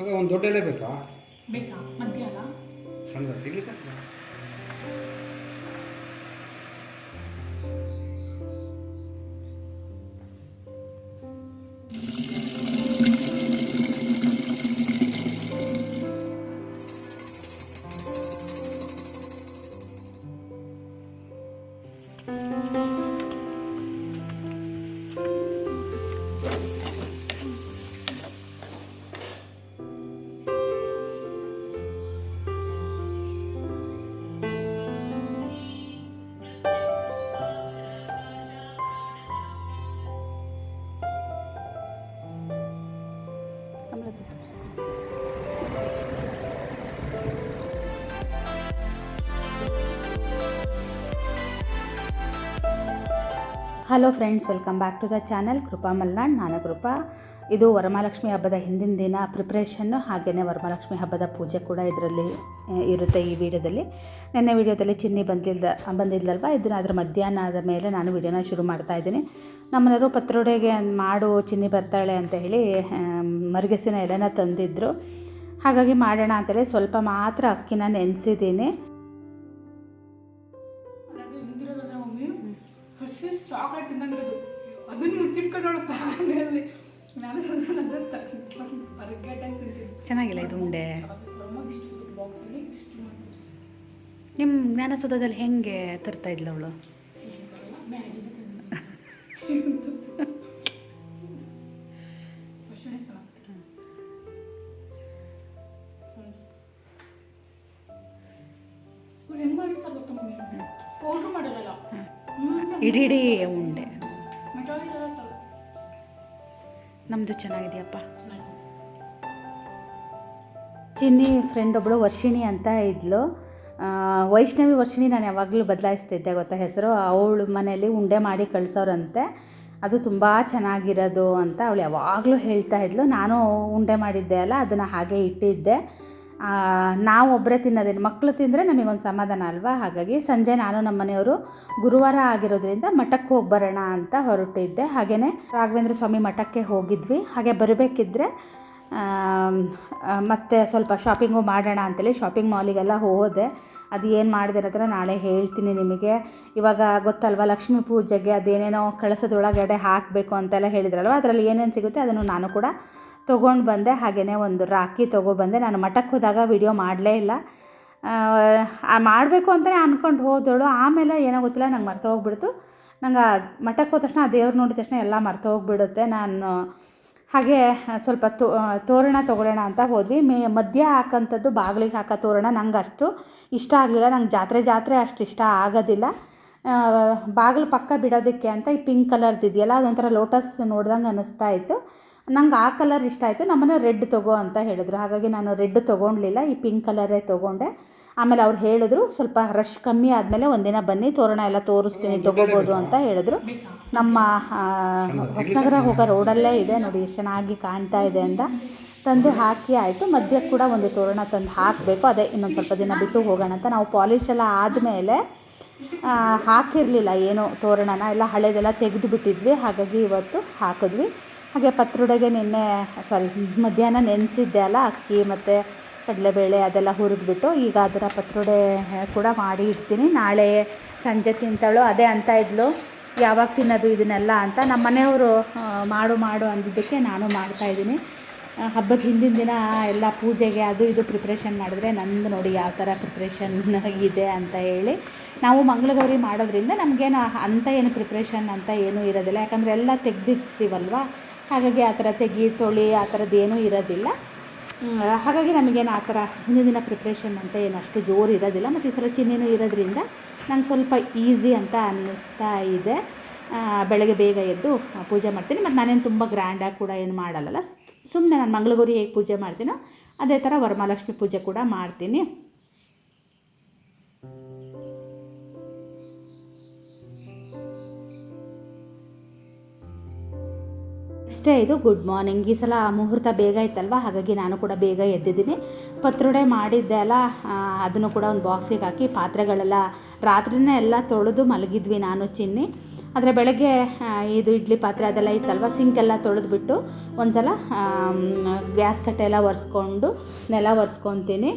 ಮಗ ಒಂದು ದೊಡ್ಡ ಎಲೆ ಬೇಕಾ? ಬೇಕಾ? ಮಧ್ಯ ಅಲ್ಲ ಸಣ್ಣದು hello friends, welcome back to the channel. Krupa Malnad, ನಾನು ಕೃಪಾ. ಇದು ವರಮಹಾಲಕ್ಷ್ಮಿ ಹಬ್ಬದ ಹಿಂದಿನ ದಿನ ಪ್ರಿಪ್ರೇಷನ್ನು ಹಾಗೆಯೇ ವರಮಹಾಲಕ್ಷ್ಮಿ ಹಬ್ಬದ ಪೂಜೆ ಕೂಡ ಇದರಲ್ಲಿ ಇರುತ್ತೆ ಈ ವಿಡಿಯೋದಲ್ಲಿ. ನೆನ್ನೆ ವಿಡಿಯೋದಲ್ಲಿ ಚಿನ್ನಿ ಬಂದಿಲ್ದ, ಬಂದಿದ್ಲಲ್ವ? ಇದನ್ನು ಅದರ ಮಧ್ಯಾಹ್ನ ಆದ ಮೇಲೆ ನಾನು ವಿಡಿಯೋನ ಶುರು ಮಾಡ್ತಾ ಇದ್ದೀನಿ. ನಮ್ಮನೆಯವರು ಪತ್ರೊಡೆಗೆ ಮಾಡು, ಚಿನ್ನಿ ಬರ್ತಾಳೆ ಅಂತ ಹೇಳಿ ಮರಗೆಸಿನ ಎಲೆನ ತಂದಿದ್ದರು ಹಾಗಾಗಿ ಮಾಡೋಣ ಅಂತೇಳಿ ಸ್ವಲ್ಪ ಮಾತ್ರ ಅಕ್ಕಿನ ನೆನೆಸಿದ್ದೀನಿ. ಹಸಿ ಚಾಕ್ಲೇಟ್ ತಿನ್ನಂಗಿರೋದು ಅದನ್ನ ಮುಚ್ಚಿಟ್ಕೊಂಡು ಮನೆಯಲ್ಲಿ. ನಾನು ಅದನ್ನ ತಗೊಂಡು ಬರ್ಗೆಟಾಗಿ ತಿಂತೀನಿ. ಚೆನ್ನಾಗಿಲ್ಲ ಇದು ಉಂಡೆ? ಇಷ್ಟು ಬಾಕ್ಸಲ್ಲಿ ಇಷ್ಟು ನಿಮ್ಮ ಜ್ಞಾನಸೌಧದಲ್ಲಿ ಹೆಂಗೆ ತರ್ತಾ ಇದ್ಲು ಅವಳು? ಇಡೀ ಉಂಡೆ. ನಮ್ಮದು ಚೆನ್ನಾಗಿದೆಯಪ್ಪ. ಚೆನ್ನಾಗಿದೆ. ಚಿನ್ನಿ ಫ್ರೆಂಡ್ ಒಬ್ಬಳು ವರ್ಷಿಣಿ ಅಂತ ಇದ್ಲು. ವೈಷ್ಣವಿ ವರ್ಷಿಣಿ ನಾನು ಯಾವಾಗಲೂ ಬದಲಾಯಿಸ್ತಿದ್ದೆ ಗೊತ್ತಾ ಹೆಸರು. ಅವಳು ಮನೆಯಲ್ಲಿ ಉಂಡೆ ಮಾಡಿ ಕಳ್ಸೋರಂತೆ. ಅದು ತುಂಬ ಚೆನ್ನಾಗಿರೋದು ಅಂತ ಅವಳು ಯಾವಾಗಲೂ ಹೇಳ್ತಾ ಇದ್ಲು. ನಾನು ಉಂಡೆ ಮಾಡಿದ್ದೆ ಅಲ್ಲ, ಅದನ್ನು ಹಾಗೆ ಇಟ್ಟಿದ್ದೆ. ನಾವು ಒಬ್ಬರೇ ತಿನ್ನೋದೇನು ಮಕ್ಕಳು ತಿಂದರೆ ನಮಗೊಂದು ಸಮಾಧಾನ ಅಲ್ವಾ? ಹಾಗಾಗಿ ಸಂಜೆ ನಾನು ನಮ್ಮ ಮನೆಯವರು ಗುರುವಾರ ಆಗಿರೋದ್ರಿಂದ ಮಠಕ್ಕೆ ಹೋಗಿ ಬರೋಣ ಅಂತ ಹೊರಟಿದ್ದೆ. ಹಾಗೆಯೇ ರಾಘವೇಂದ್ರ ಸ್ವಾಮಿ ಮಠಕ್ಕೆ ಹೋಗಿದ್ವಿ. ಹಾಗೆ ಬರಬೇಕಿದ್ರೆ ಮತ್ತು ಸ್ವಲ್ಪ ಶಾಪಿಂಗು ಮಾಡೋಣ ಅಂತೇಳಿ ಶಾಪಿಂಗ್ ಮಾಲಿಗೆಲ್ಲ ಹೋದೆ. ಅದು ಏನು ಮಾಡಿದೆ ಅನ್ನೋದನ್ನ ನಾಳೆ ಹೇಳ್ತೀನಿ ನಿಮಗೆ. ಇವಾಗ ಗೊತ್ತಲ್ವ, ಲಕ್ಷ್ಮೀ ಪೂಜೆಗೆ ಅದೇನೇನೋ ಕಳಸದೊಳಗಡೆ ಹಾಕಬೇಕು ಅಂತೆಲ್ಲ ಹೇಳಿದ್ರಲ್ವ? ಅದರಲ್ಲಿ ಏನೇನು ಸಿಗುತ್ತೆ ಅದನ್ನು ನಾನು ಕೂಡ ತೊಗೊಂಡು ಬಂದೆ ಹಾಗೆಯೇ ಒಂದು ರಾಖಿ ತೊಗೊಬಂದೆ ನಾನು ಮಠಕ್ಕೆ ಹೋದಾಗ ವಿಡಿಯೋ ಮಾಡಲೇ ಇಲ್ಲ. ಮಾಡಬೇಕು ಅಂತಲೇ ಅಂದ್ಕೊಂಡು ಹೋದಳು. ಆಮೇಲೆ ಏನೋ ಗೊತ್ತಿಲ್ಲ, ನಂಗೆ ಮರ್ತು ಹೋಗ್ಬಿಡ್ತು. ನಂಗೆ ಆ ಮಠಕ್ಕೆ ಹೋದ ತಕ್ಷಣ, ಆ ದೇವ್ರು ನೋಡಿದ ತಕ್ಷಣ ಎಲ್ಲ ಮರ್ತು ಹೋಗ್ಬಿಡುತ್ತೆ. ನಾನು ಹಾಗೆ ಸ್ವಲ್ಪ ತೋ ತೋರಣ ತೊಗೊಳ್ಳೋಣ ಅಂತ ಹೋದ್ವಿ. ಮೇ ಮಧ್ಯ ಹಾಕೋಂಥದ್ದು ಬಾಗಿಲಿಗೆ ಹಾಕೋ ತೋರಣ ನಂಗೆ ಅಷ್ಟು ಇಷ್ಟ ಆಗಲಿಲ್ಲ. ನಂಗೆ ಜಾತ್ರೆ ಜಾತ್ರೆ ಅಷ್ಟು ಇಷ್ಟ ಆಗೋದಿಲ್ಲ. ಬಾಗಿಲು ಪಕ್ಕ ಬಿಡೋದಕ್ಕೆ ಅಂತ ಈ ಪಿಂಕ್ ಕಲರ್ದು ಇದೆಯಲ್ಲ, ಅದೊಂಥರ ಲೋಟಸ್ ನೋಡ್ದಂಗೆ ಅನ್ನಿಸ್ತಾ ಇತ್ತು. ನಂಗೆ ಆ ಕಲರ್ ಇಷ್ಟ ಆಯಿತು. ನಮ್ಮನೆ ರೆಡ್ ತಗೋ ಅಂತ ಹೇಳಿದ್ರು. ಹಾಗಾಗಿ ನಾನು ರೆಡ್ ತೊಗೊಳ್ಲಿಲ್ಲ ಈ ಪಿಂಕ್ ಕಲರೇ ತೊಗೊಂಡೆ. ಆಮೇಲೆ ಅವ್ರು ಹೇಳಿದ್ರು ಸ್ವಲ್ಪ ರಶ್ ಕಮ್ಮಿ ಆದಮೇಲೆ ಒಂದಿನ ಬನ್ನಿ ತೋರಣ ಎಲ್ಲ ತೋರಿಸ್ತೀನಿ ತೊಗೋಬೋದು ಅಂತ ಹೇಳಿದ್ರು. ನಮ್ಮ ಹೊಸನಗರ ಹೋಗೋ ರೋಡಲ್ಲೇ ಇದೆ ನೋಡಿ ಎಷ್ಟು ಚೆನ್ನಾಗಿ ಕಾಣ್ತಾ ಇದೆ ಅಂತ. ತಂದು ಹಾಕಿ ಆಯಿತು. ಮಧ್ಯಕ್ಕೆ ಕೂಡ ಒಂದು ತೋರಣ ತಂದು ಹಾಕಬೇಕು. ಅದೇ ಇನ್ನೊಂದು ಸ್ವಲ್ಪ ದಿನ ಬಿಟ್ಟು ಹೋಗೋಣ ಅಂತ. ನಾವು ಪಾಲಿಶ್ ಎಲ್ಲ ಆದಮೇಲೆ ಹಾಕಿರಲಿಲ್ಲ ಏನು ತೋರಣನ. ಎಲ್ಲ ಹಳೆದೆಲ್ಲ ತೆಗೆದು ಬಿಟ್ಟಿದ್ವಿ. ಹಾಗಾಗಿ ಇವತ್ತು ಹಾಕಿದ್ವಿ. ಹಾಗೆ ಪತ್ರೊಡೆಗೆ ನಿನ್ನೆ ಸಾರಿ ಮಧ್ಯಾಹ್ನ ನೆನೆಸಿದ್ದೆ ಅಲ್ಲ, ಅಕ್ಕಿ ಮತ್ತು ಕಡಲೆಬೇಳೆ ಅದೆಲ್ಲ ಹುರಿದ್ಬಿಟ್ಟು, ಈಗ ಅದರ ಪತ್ರೊಡೆ ಕೂಡ ಮಾಡಿ ಇಡ್ತೀನಿ. ನಾಳೆ ಸಂಜೆ ತಿಂತಾಳು ಅದೇ ಅಂತ ಇದ್ಲು. ಯಾವಾಗ ತಿನ್ನೋದು ಇದನ್ನೆಲ್ಲ ಅಂತ ನಮ್ಮ ಮನೆಯವರು ಮಾಡು ಮಾಡು ಅಂದಿದ್ದಕ್ಕೆ ನಾನು ಮಾಡ್ತಾಯಿದ್ದೀನಿ ಹಬ್ಬದ ಹಿಂದಿನ ದಿನ ಎಲ್ಲ ಪೂಜೆಗೆ ಅದು ಇದು ಪ್ರಿಪ್ರೇಷನ್ ಮಾಡಿದ್ರೆ ನಂದು ನೋಡಿ ಯಾವ ಥರ ಪ್ರಿಪ್ರೇಷನ್ ಇದೆ ಅಂತ ಹೇಳಿ. ನಾವು ಮಂಗಳಗೌರಿ ಮಾಡೋದ್ರಿಂದ ನಮಗೇನು ಅಂತ ಏನು ಪ್ರಿಪ್ರೇಷನ್ ಅಂತ ಏನೂ ಇರೋದಿಲ್ಲ. ಯಾಕಂದರೆ ಎಲ್ಲ ತೆಗ್ದಿರ್ತೀವಲ್ವ? ಹಾಗಾಗಿ ಆ ಥರ ತೆಗಿ, ತೊಳಿ, ಆ ಥರದ್ದೇನೂ ಇರೋದಿಲ್ಲ. ಹಾಗಾಗಿ ನಮಗೇನು ಆ ಥರ ಹಿಂದಿನ ದಿನ ಪ್ರಿಪ್ರೇಷನ್ ಅಂತ ಏನು ಅಷ್ಟು ಜೋರು ಇರೋದಿಲ್ಲ. ಮತ್ತು ಈ ಸಲ ಚಿನ್ನಿನೂ ಇರೋದ್ರಿಂದ ನಂಗೆ ಸ್ವಲ್ಪ ಈಸಿ ಅಂತ ಅನ್ನಿಸ್ತಾ ಇದೆ. ಬೆಳಗ್ಗೆ ಬೇಗ ಎದ್ದು ಪೂಜೆ ಮಾಡ್ತೀನಿ. ಮತ್ತು ನಾನೇನು ತುಂಬ ಗ್ರ್ಯಾಂಡಾಗಿ ಕೂಡ ಏನು ಮಾಡಲ್ಲ ಸುಮ್ಮನೆ ನಾನು ಮಂಗಳಗೌರಿ ಹೇಗೆ ಪೂಜೆ ಮಾಡ್ತೀನೋ ಅದೇ ಥರ ವರಮಹಾಲಕ್ಷ್ಮಿ ಪೂಜೆ ಕೂಡ ಮಾಡ್ತೀನಿ. ಅಷ್ಟೇ ಇದು ಗುಡ್ ಮಾರ್ನಿಂಗ್ ಈ ಸಲ ಮುಹೂರ್ತ ಬೇಗ ಇತ್ತಲ್ವ ಹಾಗಾಗಿ ನಾನು ಕೂಡ ಬೇಗ ಎದ್ದಿದ್ದೀನಿ. ಪತ್ರೊಡೆ ಮಾಡಿದ್ದೆ ಅಲ್ಲ ಅದನ್ನು ಕೂಡ ಒಂದು ಬಾಕ್ಸಿಗೆ ಹಾಕಿ ಪಾತ್ರೆಗಳೆಲ್ಲ ರಾತ್ರಿನೇ ಎಲ್ಲ ತೊಳೆದು ಮಲಗಿದ್ವಿ ನಾನು, ಚಿನ್ನಿ. ಆದರೆ ಬೆಳಗ್ಗೆ ಇದು ಇಡ್ಲಿ ಪಾತ್ರೆ ಅದೆಲ್ಲ ಇತ್ತಲ್ವ? ಸಿಂಕೆಲ್ಲ ತೊಳೆದ್ಬಿಟ್ಟು ಒಂದು ಸಲ ಗ್ಯಾಸ್ ಕಟ್ಟೆ ಎಲ್ಲ ಒರೆಸ್ಕೊಂಡು, ನೆಲ ಒರೆಸ್ಕೊತೀನಿ.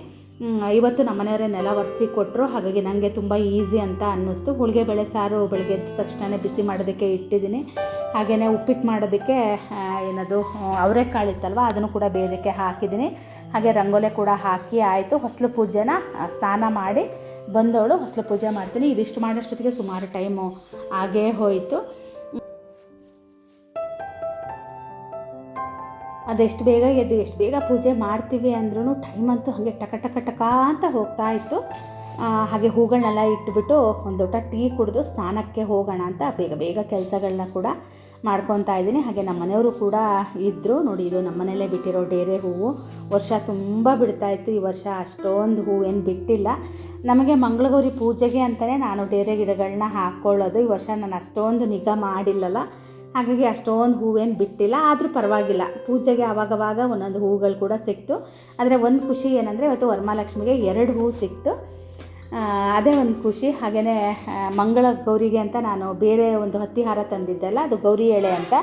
ಇವತ್ತು ನಮ್ಮ ಮನೆಯವರೇ ನೆಲ ಒರೆಸಿ ಕೊಟ್ಟರು ಹಾಗಾಗಿ ನನಗೆ ತುಂಬ ಈಸಿ ಅಂತ ಅನ್ನಿಸ್ತು. ಹೋಳಿಗೆ ಬೇಳೆ ಸಾರು ಬೆಳಗ್ಗೆ ಎದ್ದ ತಕ್ಷಣ ಬಿಸಿ ಮಾಡೋದಕ್ಕೆ ಇಟ್ಟಿದ್ದೀನಿ. ಹಾಗೆಯೇ ಉಪ್ಪಿಟ್ಟು ಮಾಡೋದಕ್ಕೆ ಏನದು ಅವರೆಕಾಳು ಇತ್ತಲ್ವ, ಅದನ್ನು ಕೂಡ ಬೇಯೋದಕ್ಕೆ ಹಾಕಿದ್ದೀನಿ. ಹಾಗೆ ರಂಗೋಲೆ ಕೂಡ ಹಾಕಿ ಆಯಿತು. ಹೊಸಲು ಪೂಜೆನ ಸ್ನಾನ ಮಾಡಿ ಬಂದವಳು ಹೊಸಲು ಪೂಜೆ ಮಾಡ್ತೀನಿ. ಇದಿಷ್ಟು ಮಾಡೋಷ್ಟೊತ್ತಿಗೆ ಸುಮಾರು ಟೈಮು ಹಾಗೇ ಹೋಯಿತು. ಅದೆಷ್ಟು ಬೇಗ ಎದ್ದು, ಎಷ್ಟು ಬೇಗ ಪೂಜೆ ಮಾಡ್ತೀವಿ ಅಂದ್ರೂ ಟೈಮ್ ಅಂತೂ ಹಾಗೆ ಟಕ ಟಕ ಟಕ ಅಂತ ಹೋಗ್ತಾ ಇತ್ತು. ಹಾಗೆ ಹೂಗಳನ್ನೆಲ್ಲ ಇಟ್ಬಿಟ್ಟು ಒಂದು ಲೋಟ ಟೀ ಕುಡಿದು ಸ್ನಾನಕ್ಕೆ ಹೋಗೋಣ ಅಂತ ಬೇಗ ಬೇಗ ಕೆಲಸಗಳನ್ನ ಕೂಡ ಮಾಡ್ಕೊತಾ ಇದ್ದೀನಿ. ಹಾಗೆ ನಮ್ಮ ಮನೆಯವರು ಕೂಡ ಇದ್ದರು ನೋಡಿ, ಇದು ನಮ್ಮ ಮನೇಲೇ ಬಿಟ್ಟಿರೋ ಡೇರೆ ಹೂವು. ವರ್ಷ ತುಂಬ ಬಿಡ್ತಾ ಇತ್ತು. ಈ ವರ್ಷ ಅಷ್ಟೊಂದು ಹೂವೇನು ಬಿಟ್ಟಿಲ್ಲ. ನಮಗೆ ಮಂಗಳಗೌರಿ ಪೂಜೆಗೆ ಅಂತಲೇ ನಾನು ಡೇರೆ ಗಿಡಗಳನ್ನ ಹಾಕ್ಕೊಳ್ಳೋದು ಈ ವರ್ಷ ನಾನು ಅಷ್ಟೊಂದು ನಿಗಾ ಮಾಡಿಲ್ಲಲ್ಲ. ಹಾಗಾಗಿ ಅಷ್ಟೊಂದು ಹೂವೇನು ಬಿಟ್ಟಿಲ್ಲ. ಆದರೂ ಪರವಾಗಿಲ್ಲ. ಪೂಜೆಗೆ ಆವಾಗವಾಗ ಒಂದೊಂದು ಹೂಗಳು ಕೂಡ ಸಿಕ್ತು. ಆದರೆ ಒಂದು ಖುಷಿ ಏನಂದರೆ ಇವತ್ತು ವರಮಹಾಲಕ್ಷ್ಮಿಗೆ ಎರಡು ಹೂ ಸಿಕ್ತು. ಅದೇ ಒಂದು ಖುಷಿ. ಹಾಗೆಯೇ ಮಂಗಳ ಗೌರಿಗೆ ಅಂತ ನಾನು ಬೇರೆ ಒಂದು ಹತ್ತಿ ಹಾರ ತಂದಿದ್ದೆಲ್ಲ, ಅದು ಗೌರಿ ಎಳೆ ಅಂತ.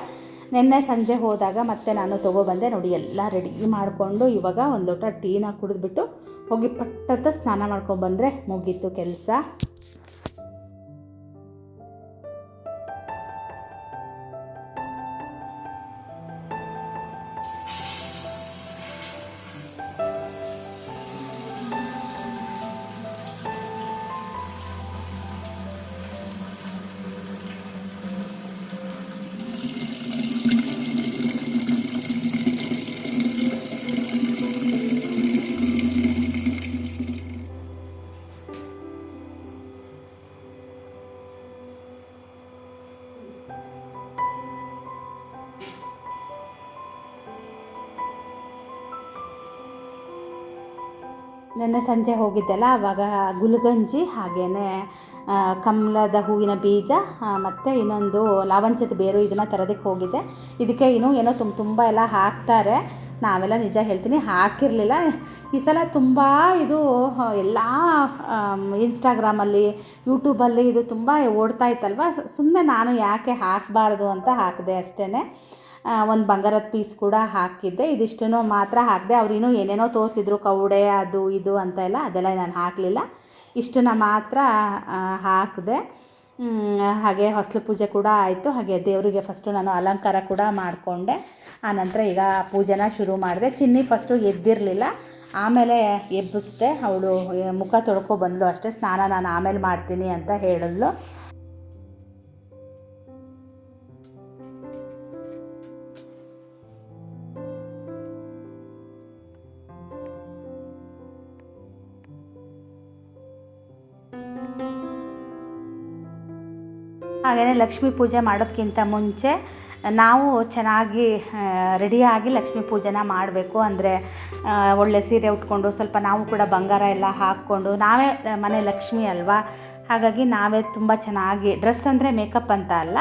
ನಿನ್ನೆ ಸಂಜೆ ಹೋದಾಗ ಮತ್ತೆ ನಾನು ತೊಗೊಬಂದೆ ನೋಡಿ, ಎಲ್ಲ ರೆಡಿ ಮಾಡಿಕೊಂಡು ಇವಾಗ ಒಂದು ಲೋಟ ಟೀನ ಕುಡಿದ್ಬಿಟ್ಟು ಹೋಗಿ ಪಟ್ಟತ್ತ ಸ್ನಾನ ಮಾಡ್ಕೊಂಡ್ಬಂದರೆ ಮುಗೀತು ಕೆಲಸ. ನಿನ್ನೆ ಸಂಜೆ ಹೋಗಿದ್ದೆಲ್ಲ, ಆವಾಗ ಗುಲ್ಗಂಜಿ ಹಾಗೇ ಕಮಲದ ಹೂವಿನ ಬೀಜ ಮತ್ತು ಇನ್ನೊಂದು ಲಾವಂಚದ ಬೇರು ಇದನ್ನು ತರೋದಕ್ಕೆ ಹೋಗಿದ್ದೆ. ಇದಕ್ಕೆ ಇನ್ನೂ ಏನೋ ತುಂಬ ತುಂಬ ಎಲ್ಲ ಹಾಕ್ತಾರೆ. ನಾವೆಲ್ಲ ನಿಜ ಹೇಳ್ತೀನಿ, ಹಾಕಿರಲಿಲ್ಲ. ಈ ಸಲ ತುಂಬ ಇದು ಎಲ್ಲ ಇನ್ಸ್ಟಾಗ್ರಾಮಲ್ಲಿ, ಯೂಟ್ಯೂಬಲ್ಲಿ ಇದು ತುಂಬ ಓಡ್ತಾ ಇತ್ತಲ್ವ? ಸುಮ್ಮನೆ ನಾನು ಯಾಕೆ ಹಾಕಬಾರ್ದು ಅಂತ ಹಾಕಿದೆ ಅಷ್ಟೇ ಒಂದು ಬಂಗಾರದ ಪೀಸ್ ಕೂಡ ಹಾಕಿದ್ದೆ. ಇದಿಷ್ಟನ್ನು ಮಾತ್ರ ಹಾಕಿದೆ. ಅವ್ರೇನು ಏನೇನೋ ತೋರಿಸಿದ್ರು, ಕೌಡೆ, ಅದು ಇದು ಅಂತ ಎಲ್ಲ, ಅದೆಲ್ಲ ನಾನು ಹಾಕಲಿಲ್ಲ. ಇಷ್ಟನ್ನ ಮಾತ್ರ ಹಾಕಿದೆ. ಹಾಗೆ ಹೊಸಲು ಪೂಜೆ ಕೂಡ ಆಯಿತು. ಹಾಗೆ ದೇವರಿಗೆ ಫಸ್ಟು ನಾನು ಅಲಂಕಾರ ಕೂಡ ಮಾಡಿಕೊಂಡೆ. ಆನಂತರ ಈಗ ಪೂಜೆನ ಶುರು ಮಾಡಿದೆ. ಚಿನ್ನಿ ಫಸ್ಟು ಎದ್ದಿರಲಿಲ್ಲ. ಆಮೇಲೆ ಎಬ್ಬಿಸ್ದೆ. ಅವಳು, ಮುಖ ತೊಳ್ಕೊ ಬಂದಳು ಅಷ್ಟೇ. ಸ್ನಾನ ನಾನು ಆಮೇಲೆ ಮಾಡ್ತೀನಿ ಅಂತ ಹೇಳಿದ್ಲು. ಹಾಗೆಯೇ ಲಕ್ಷ್ಮೀ ಪೂಜೆ ಮಾಡೋದಕ್ಕಿಂತ ಮುಂಚೆ ನಾವು ಚೆನ್ನಾಗಿ ರೆಡಿಯಾಗಿ ಲಕ್ಷ್ಮೀ ಪೂಜೆನ ಮಾಡಬೇಕು. ಅಂದರೆ ಒಳ್ಳೆ ಸೀರೆ ಉಟ್ಕೊಂಡು ಸ್ವಲ್ಪ ನಾವು ಕೂಡ ಬಂಗಾರ ಎಲ್ಲ ಹಾಕ್ಕೊಂಡು, ನಾವೇ ಮನೆ ಲಕ್ಷ್ಮಿ ಅಲ್ವಾ? ಹಾಗಾಗಿ ನಾವೇ ತುಂಬ ಚೆನ್ನಾಗಿ, ಡ್ರೆಸ್ ಅಂದರೆ ಮೇಕಪ್ ಅಂತ ಅಲ್ಲ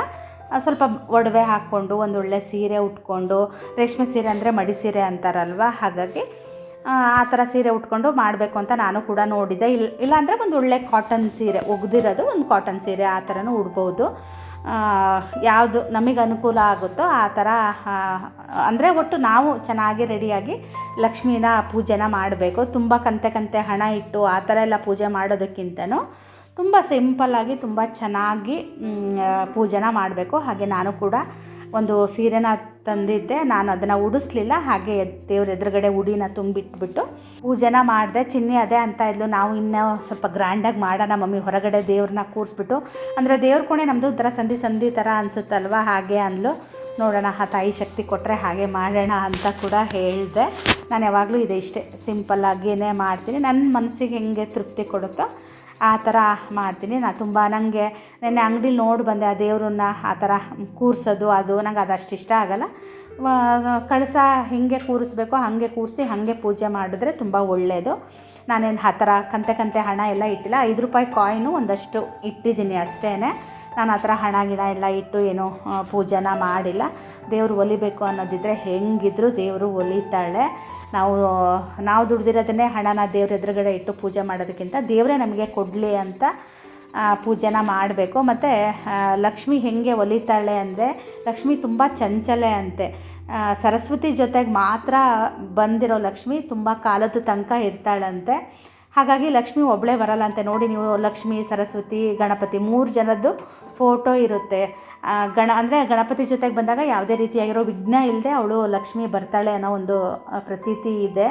ಸ್ವಲ್ಪ ಒಡವೆ ಹಾಕ್ಕೊಂಡು ಒಂದು ಒಳ್ಳೆ ಸೀರೆ ಉಟ್ಕೊಂಡು, ರೇಷ್ಮೆ ಸೀರೆ ಅಂದರೆ ಮಡಿ ಸೀರೆ ಅಂತಾರಲ್ವ? ಹಾಗಾಗಿ ಆ ಥರ ಸೀರೆ ಉಟ್ಕೊಂಡು ಮಾಡಬೇಕು ಅಂತ ನಾನು ಕೂಡ ನೋಡಿದ್ದೆ. ಇಲ್ಲ ಇಲ್ಲಾಂದರೆ ಒಂದು ಒಳ್ಳೆ ಕಾಟನ್ ಸೀರೆ, ಒಗ್ದಿರೋದು ಒಂದು ಕಾಟನ್ ಸೀರೆ ಆ ಥರನೂ ಉಡ್ಬೋದು. ಯಾವುದು ನಮಗೆ ಅನುಕೂಲ ಆಗುತ್ತೋ ಆ ಥರ ಅಂದರೆ ಒಟ್ಟು ನಾವು ಚೆನ್ನಾಗಿ ರೆಡಿಯಾಗಿ ಲಕ್ಷ್ಮೀನ ಪೂಜೆನ ಮಾಡಬೇಕು. ತುಂಬ ಕಂತೆ ಕಂತೆ ಹಣ ಇಟ್ಟು ಆ ಥರ ಎಲ್ಲ ಪೂಜೆ ಮಾಡೋದಕ್ಕಿಂತನೂ ತುಂಬ ಸಿಂಪಲ್ಲಾಗಿ ತುಂಬ ಚೆನ್ನಾಗಿ ಪೂಜೆನ ಮಾಡಬೇಕು. ಹಾಗೆ ನಾನು ಕೂಡ ಒಂದು ಸೀರೆನ ತಂದಿದ್ದೆ. ನಾನು ಅದನ್ನು ಉಡಿಸ್ಲಿಲ್ಲ. ಹಾಗೆ ದೇವ್ರ ಎದುರುಗಡೆ ಉಡಿನ ತುಂಬಿಟ್ಬಿಟ್ಟು ಪೂಜೆನ ಮಾಡಿದೆ. ಚಿನ್ನಿ ಅದೇ ಅಂತ ಇದ್ಲು. ನಾವು ಇನ್ನೂ ಸ್ವಲ್ಪ ಗ್ರ್ಯಾಂಡಾಗಿ ಮಾಡೋಣ ಮಮ್ಮಿ. ಹೊರಗಡೆ ದೇವ್ರನ್ನ ಕೂರಿಸ್ಬಿಟ್ಟು. ಅಂದರೆ ದೇವ್ರ ಕೋಣೆ ನಮ್ಮದು ಒಂಥರ ಸಂಧಿ ಸಂಧಿ ಥರ ಅನಿಸುತ್ತಲ್ವ? ಹಾಗೆ ಅಂದ್ಲು. ನೋಡೋಣ, ಆ ತಾಯಿ ಶಕ್ತಿ ಕೊಟ್ಟರೆ ಹಾಗೆ ಮಾಡೋಣ ಅಂತ ಕೂಡ ಹೇಳಿದೆ. ನಾನು ಯಾವಾಗಲೂ ಇದೆ ಇಷ್ಟೇ. ಸಿಂಪಲ್ಲಾಗಿಯೇ ಮಾಡ್ತೀನಿ. ನನ್ನ ಮನಸ್ಸಿಗೆ ಹೆಂಗೆ ತೃಪ್ತಿ ಕೊಡುತ್ತೋ ಆ ಥರ ಮಾಡ್ತೀನಿ. ನಾನು ತುಂಬ ನನಗೆ ನೆನ್ನೆ ಅಂಗಡಿಲಿ ನೋಡಿ ಬಂದೆ, ಆ ದೇವ್ರನ್ನ ಆ ಥರ ಕೂರಿಸೋದು, ಅದು ನಂಗೆ ಅದಷ್ಟು ಇಷ್ಟ ಆಗಲ್ಲ. ಕಳಸ ಹಿಂಗೆ ಕೂರಿಸ್ಬೇಕು ಹಾಗೆ ಕೂರಿಸಿ, ಹಾಗೆ ಪೂಜೆ ಮಾಡಿದ್ರೆ ತುಂಬ ಒಳ್ಳೆಯದು ನಾನೇನು ಆ ಥರ ಕಂತೆ ಕಂತೆ ಹಣ ಎಲ್ಲ ಇಟ್ಟಿಲ್ಲ. ಐದು ರೂಪಾಯಿ ಕಾಯಿನು ಒಂದಷ್ಟು ಇಟ್ಟಿದ್ದೀನಿ ಅಷ್ಟೇ ನಾನು ಆ ಹಣ, ಗಿಣ ಎಲ್ಲ ಇಟ್ಟು ಏನೋ ಪೂಜೆನ ಮಾಡಿಲ್ಲ. ದೇವರು ಒಲಿಬೇಕು ಅನ್ನೋದಿದ್ದರೆ ಹೆಂಗಿದ್ರು ದೇವರು ಒಲಿತಾಳೆ. ನಾವು ನಾವು ದುಡ್ದಿರೋದನ್ನೇ ಹಣನ ದೇವ್ರ ಎದುರುಗಡೆ ಇಟ್ಟು ಪೂಜೆ ಮಾಡೋದಕ್ಕಿಂತ ದೇವರೇ ನಮಗೆ ಕೊಡಲಿ ಅಂತ ಪೂಜೆನ ಮಾಡಬೇಕು. ಮತ್ತು ಲಕ್ಷ್ಮಿ ಹೆಂಗೆ ಒಲಿತಾಳೆ ಅಂದರೆ, ಲಕ್ಷ್ಮಿ ತುಂಬ ಚಂಚಲೆ ಅಂತೆ. ಸರಸ್ವತಿ ಜೊತೆಗೆ ಮಾತ್ರ ಬಂದಿರೋ ಲಕ್ಷ್ಮಿ ತುಂಬ ಕಾಲದ ತನಕ ಇರ್ತಾಳಂತೆ. ಹಾಗಾಗಿ ಲಕ್ಷ್ಮಿ ಒಬ್ಬಳೇ ಬರಲ್ಲ ಅಂತೆ ನೋಡಿ ನೀವು ಲಕ್ಷ್ಮಿ, ಸರಸ್ವತಿ, ಗಣಪತಿ ಮೂರು ಜನದ್ದು ಫೋಟೋ ಇರುತ್ತೆ. ಗಣ, ಅಂದರೆ ಗಣಪತಿ ಜೊತೆಗೆ ಬಂದಾಗ ಯಾವುದೇ ರೀತಿಯಾಗಿರೋ ವಿಘ್ನ ಇಲ್ಲದೆ ಅವಳು ಲಕ್ಷ್ಮಿ ಬರ್ತಾಳೆ ಅನ್ನೋ ಒಂದು ಪ್ರತೀತಿ ಇದೆ.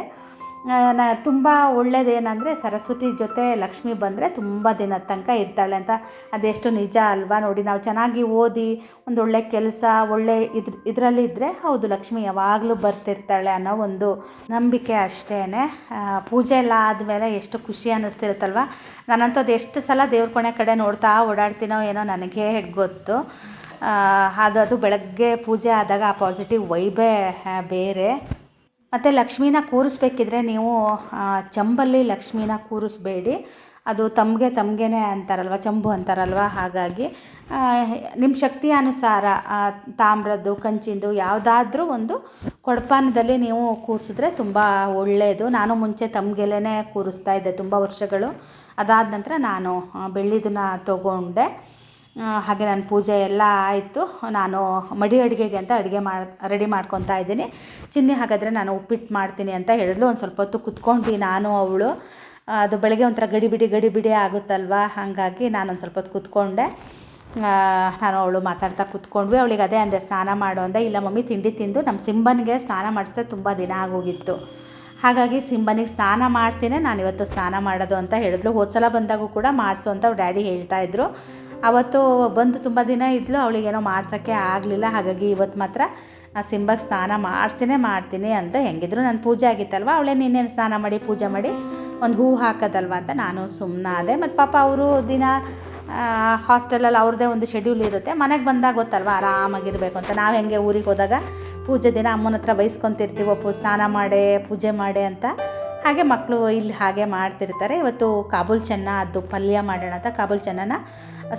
ನ ತುಂಬ ಒಳ್ಳೇದೇನಂದರೆ ಸರಸ್ವತಿ ಜೊತೆ ಲಕ್ಷ್ಮಿ ಬಂದರೆ ತುಂಬ ದಿನದ ತನಕ ಇರ್ತಾಳೆ ಅಂತ. ಅದೆಷ್ಟು ನಿಜ ಅಲ್ವಾ ನೋಡಿ, ನಾವು ಚೆನ್ನಾಗಿ ಓದಿ ಒಂದು ಒಳ್ಳೆ ಕೆಲಸ, ಒಳ್ಳೆ ಇದ್ರ ಇದರಲ್ಲಿ ಇದ್ದರೆ ಹೌದು, ಲಕ್ಷ್ಮಿ ಯಾವಾಗಲೂ ಬರ್ತಿರ್ತಾಳೆ ಅನ್ನೋ ಒಂದು ನಂಬಿಕೆ ಅಷ್ಟೇ ಪೂಜೆ ಎಲ್ಲ ಆದಮೇಲೆ ಎಷ್ಟು ಖುಷಿ ಅನ್ನಿಸ್ತಿರುತ್ತಲ್ವ? ನಾನಂತೂ ಅದು ಎಷ್ಟು ಸಲ ದೇವ್ರ ಕೊನೆ ಕಡೆ ನೋಡ್ತಾ ಓಡಾಡ್ತೀನೋ ಏನೋ ನನಗೆ ಗೊತ್ತು. ಅದು ಅದು ಬೆಳಗ್ಗೆ ಪೂಜೆ ಆದಾಗ ಆ ಪಾಸಿಟಿವ್ ವೈಬೇ ಬೇರೆ. ಮತ್ತು ಲಕ್ಷ್ಮೀನ ಕೂರಿಸ್ಬೇಕಿದ್ರೆ ನೀವು ಚಂಬಲ್ಲಿ ಲಕ್ಷ್ಮೀನ ಕೂರಿಸ್ಬೇಡಿ. ಅದು ತಮಗೆ ತಮಗೇನೆ ಅಂತಾರಲ್ವ, ಚಂಬು ಅಂತಾರಲ್ವ, ಹಾಗಾಗಿ ನಿಮ್ಮ ಶಕ್ತಿ ಅನುಸಾರ ತಾಮ್ರದ್ದು, ಕಂಚಿಂದು ಯಾವುದಾದ್ರೂ ಒಂದು ಕೊಡಪಾನದಲ್ಲಿ ನೀವು ಕೂರಿಸಿದ್ರೆ ತುಂಬ ಒಳ್ಳೆಯದು ನಾನು ಮುಂಚೆ ತಮಗೆಲೇ ಕೂರಿಸ್ತಾ ಇದ್ದೆ ತುಂಬ ವರ್ಷಗಳು. ಅದಾದ ನಂತರ ನಾನು ಬೆಳ್ಳಿದನ್ನ ತೊಗೊಂಡೆ. ಹಾಗೆ ನನ್ನ ಪೂಜೆ ಎಲ್ಲ ಆಯಿತು. ನಾನು ಮಡಿ ಅಡುಗೆಗೆ ಅಂತ ಅಡುಗೆ ಮಾಡಿ, ರೆಡಿ ಮಾಡ್ಕೊತಾ ಇದ್ದೀನಿ. ಚಿನ್ನಿ ಹಾಗಾದರೆ ನಾನು ಉಪ್ಪಿಟ್ಟು ಮಾಡ್ತೀನಿ ಅಂತ ಹೇಳಿದ್ಲು. ಒಂದು ಸ್ವಲ್ಪ ಹೊತ್ತು ಕುತ್ಕೊಂಡು ನಾನು, ಅವಳು. ಅದು ಬೆಳಗ್ಗೆ ಒಂಥರ ಗಡಿಬಿಡಿ ಗಡಿಬಿಡಿ ಆಗುತ್ತಲ್ವಾ? ಹಾಗಾಗಿ ನಾನು ಒಂದು ಸ್ವಲ್ಪ ಹೊತ್ತು ಕುತ್ಕೊಂಡೆ. ನಾನು ಅವಳು ಮಾತಾಡ್ತಾ ಕುತ್ಕೊಂಡ್ವಿ. ಅವಳಿಗೆ ಅದೇ ಅಂದೆ, ಸ್ನಾನ ಮಾಡು ಅಂದೆ. ಇಲ್ಲ, ಮಮ್ಮಿ, ತಿಂಡಿ ತಿಂದು. ನಮ್ಮ ಸಿಂಬನಿಗೆ ಸ್ನಾನ ಮಾಡಿಸ್ದೆ, ತುಂಬ ದಿನ ಆಗೋಗಿತ್ತು. ಹಾಗಾಗಿ ಸಿಂಬನಿಗೆ ಸ್ನಾನ ಮಾಡಿಸಿನೇ ನಾನು ಇವತ್ತು ಸ್ನಾನ ಮಾಡೋದು ಅಂತ ಹೇಳಿದ್ಲು. ಹೋದ್ಸಲ ಬಂದಾಗೂ ಕೂಡ ಮಾಡಿಸು ಅಂತ ಡ್ಯಾಡಿ ಹೇಳ್ತಾಯಿದ್ರು ಅವತ್ತು ಬಂದು ತುಂಬ ದಿನ ಇದ್ಲು, ಅವಳಿಗೇನೋ ಮಾಡ್ಸೋಕ್ಕೆ ಆಗಲಿಲ್ಲ. ಹಾಗಾಗಿ ಇವತ್ತು ಮಾತ್ರ ಸಿಂಬಗೆ ಸ್ನಾನ ಮಾಡಿಸಿನೇ ಮಾಡ್ತೀನಿ ಅಂತ ಹೆಂಗಿದ್ರು. ನನ್ನ ಪೂಜೆ ಆಗಿತ್ತಲ್ವ, ಅವಳೇ ನಿನ್ನೇನು ಸ್ನಾನ ಮಾಡಿ, ಪೂಜೆ ಮಾಡಿ, ಒಂದು ಹೂ ಹಾಕೋದಲ್ವ ಅಂತ ನಾನು ಸುಮ್ಮನಾದೆ ಮತ್ತು ಪಾಪ ಅವರು ದಿನ ಹಾಸ್ಟೆಲಲ್ಲಿ ಅವ್ರದ್ದೇ ಒಂದು ಶೆಡ್ಯೂಲ್ ಇರುತ್ತೆ. ಮನೆಗೆ ಬಂದಾಗ ಗೊತ್ತಲ್ವ, ಆರಾಮಾಗಿರಬೇಕು ಅಂತ. ನಾವು ಹೆಂಗೆ ಊರಿಗೆ ಹೋದಾಗ ಪೂಜೆ ದಿನ ಅಮ್ಮನ ಹತ್ರ ಬೈಸ್ಕೊತಿರ್ತೀವಿ ಒಪ್ಪು ಸ್ನಾನ ಮಾಡೆ, ಪೂಜೆ ಮಾಡೆ ಅಂತ. ಹಾಗೆ ಮಕ್ಕಳು ಇಲ್ಲಿ ಹಾಗೆ ಮಾಡ್ತಿರ್ತಾರೆ. ಇವತ್ತು ಕಾಬೂಲ್ ಚೆನ್ನ, ಅದು ಪಲ್ಯ ಮಾಡೋಣ ಅಂತ ಕಾಬೂಲ್ ಚೆನ್ನನ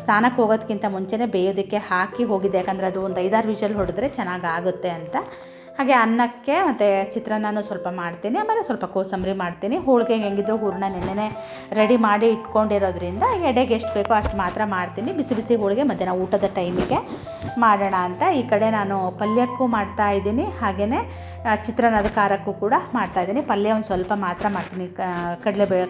ಸ್ನಾನಕ್ಕೆ ಹೋಗೋದಕ್ಕಿಂತ ಮುಂಚೆನೇ ಬೇಯೋದಕ್ಕೆ ಹಾಕಿ ಹೋಗಿದ್ದೆ ಯಾಕಂದರೆ ಅದು ಒಂದು ಐದಾರು ವಿಷಲ್ ಹೊಡೆದ್ರೆ ಚೆನ್ನಾಗಾಗುತ್ತೆ ಅಂತ. ಹಾಗೆ ಅನ್ನಕ್ಕೆ ಮತ್ತು ಚಿತ್ರಾನ್ನನೂ ಸ್ವಲ್ಪ ಮಾಡ್ತೀನಿ. ಆಮೇಲೆ ಸ್ವಲ್ಪ ಕೋಸಂಬರಿ ಮಾಡ್ತೀನಿ. ಹೋಳಿಗೆ ಹೆಂಗಿದ್ರು ಹೂರಣ ನೆನ್ನೆ ರೆಡಿ ಮಾಡಿ ಇಟ್ಕೊಂಡಿರೋದ್ರಿಂದ ಎಡೆಗೆ ಎಷ್ಟು ಬೇಕೋ ಅಷ್ಟು ಮಾತ್ರ ಮಾಡ್ತೀನಿ. ಬಿಸಿ ಬಿಸಿ ಹೋಳಿಗೆ ಮಧ್ಯಾಹ್ನ ಊಟದ ಟೈಮಿಗೆ ಮಾಡೋಣ ಅಂತ. ಈ ಕಡೆ ನಾನು ಪಲ್ಯಕ್ಕೂ ಮಾಡ್ತಾ ಇದ್ದೀನಿ. ಹಾಗೆಯೇ ಚಿತ್ರಾನ್ನದ ಖಾರಕ್ಕೂ ಕೂಡ ಮಾಡ್ತಾ ಇದ್ದೀನಿ. ಪಲ್ಯ ಒಂದು ಸ್ವಲ್ಪ ಮಾತ್ರ ಮಾಡ್ತೀನಿ. ಕಡಲೆಬೇಳೆ